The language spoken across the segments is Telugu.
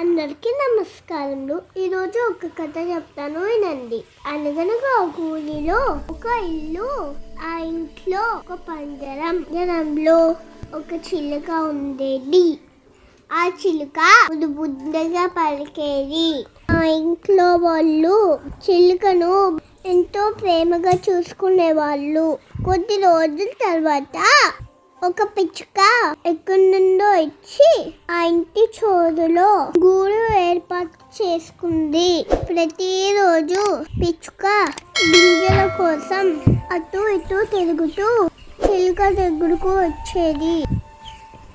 అందరికీ నమస్కారములు. ఈరోజు ఒక కథ చెప్తాను వినండి. అనగనగా ఒక ఊరిలో ఒక ఇల్లు ఆ ఇంట్లో ఒక పంజరం జనంలో ఒక చిలుక ఉండేది. ఆ చిలుక బుద్ధగా పలికేది. ఆ ఇంట్లో వాళ్ళు చిలుకను ఎంతో ప్రేమగా చూసుకునేవాళ్ళు. కొద్ది రోజుల తర్వాత ఒక పిచ్చుక ఎక్కడి నుండో ఇచ్చి ఆ ఇంటి చోరులో గూడు ఏర్పాటు చేసుకుంది. ప్రతిరోజు పిచ్చుక గింజల కోసం అటు ఇటు తిరుగుతూ చిలుక దగ్గరకు వచ్చేది.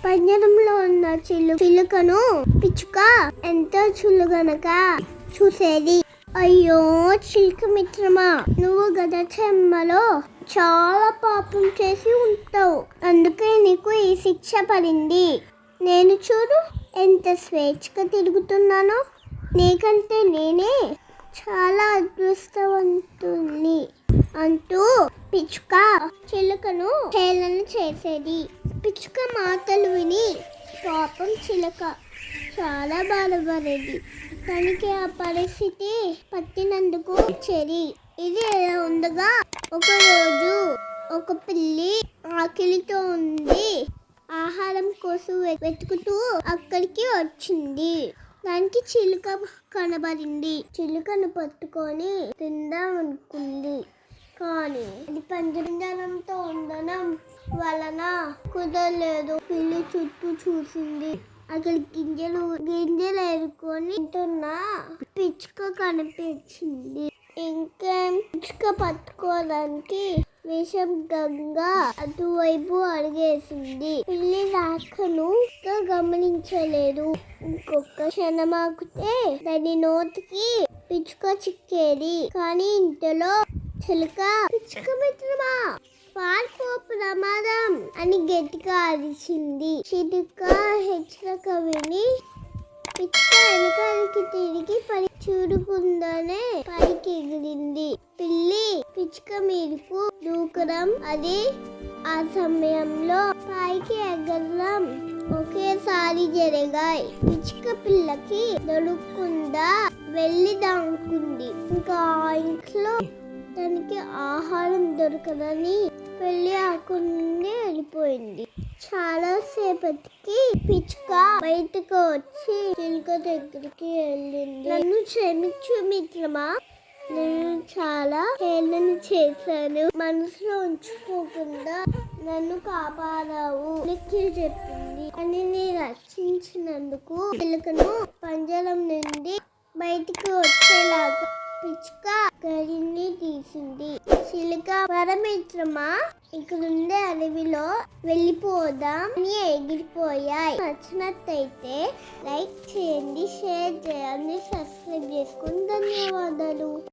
పంజరంలో ఉన్న చిలు చిలుకను పిచ్చుక ఎంతో చులుగనక చూసేది. అయ్యో చిలుక మిత్రమా నువ్వు గత చెమ్మలో చాలా పాపం చేసి ఉంటావు. అందుకే నీకు ఈ శిక్ష పడింది. నేను చూడు ఎంత స్వేచ్ఛగా తిరుగుతున్నానో. నీకంటే నేనే చాలా అదృష్టవంతుని అంటూ పిచ్చుక చిలుకను హేళన చేసేది. పిచ్చుక మాటలు విని పాపం చిలుక చాలా బాధపడేది. తనకి ఆ పరిస్థితి పట్టినందుకు చెరి ఇది ఎలా ఉండగా ఒక రోజు ఒక పిల్లి ఆకలితో ఉంది ఆహారం కోసం వెతుకుతూ అక్కడికి వచ్చింది. దానికి చిలుక కనబడింది. చిలుకను పట్టుకొని తిందాం అనుకుంది. కానీ అది పంజరంతో ఉండడం వలన కుదరలేదు. పిల్లి చుట్టూ చూసింది. అక్కడ గింజలు గింజలు ఎరుకొని తింటున్న. పిచ్చుక కనిపించింది. ఇంకేం? పిచ్చుక పట్టుకోవడానికి విషం గంగ అటువైపు అడిగేసింది. పిల్లి రాకను ఇంకా గమనించలేదు. ఇంకొక క్షణం దాని నోటికి పిచ్చుక చిక్కేది. కానీ ఇంతలో చిలుక పిచ్చుక మిత్రమా? పార్కు ప్రమాదం అని గట్టిగా అరిచింది. చిలుక హెచ్చరిక విని పిచ్చుక వెనకాలకి తిరిగి పరి చూడుకుందానే పైకి ఎగిరింది పిల్లి పిచ్చుక మీదకు దూకడం అది ఆ సమయంలో పైకి ఎగరడం ఒకేసారి జరిగాయి. పిచ్చుక పిల్లకి దొరుకుందా వెళ్ళి దాంకుంది. ఇంకా ఆ ఇంట్లో తనకి ఆహారం దొరకదని పెళ్ళి ఆకుండా వెళ్ళిపోయింది. చాలా సేపటికి పిచ్చుక బయటకు వచ్చి చిలుక దగ్గరికి వెళ్ళింది. నన్ను క్షమించు మిత్రమా? నేను చాలా హేళన చేశాను. మనసులో ఉంచుకోకుండా నన్ను కాపాడావు నీకు చెప్పింది అని నేను రక్షించినందుకు చిలుకను పంజరం నుండి బయటికి వచ్చేలాగా పిచ్చుక పరమిత్రమా ఇక్కడుండే అడవిలో వెళ్ళిపోదాం. అని ఎగిరిపోయాయి. నచ్చినట్టయితే లైక్ చేయండి షేర్ చేయండి సబ్స్క్రైబ్ చేసుకుని ధన్యవాదాలు.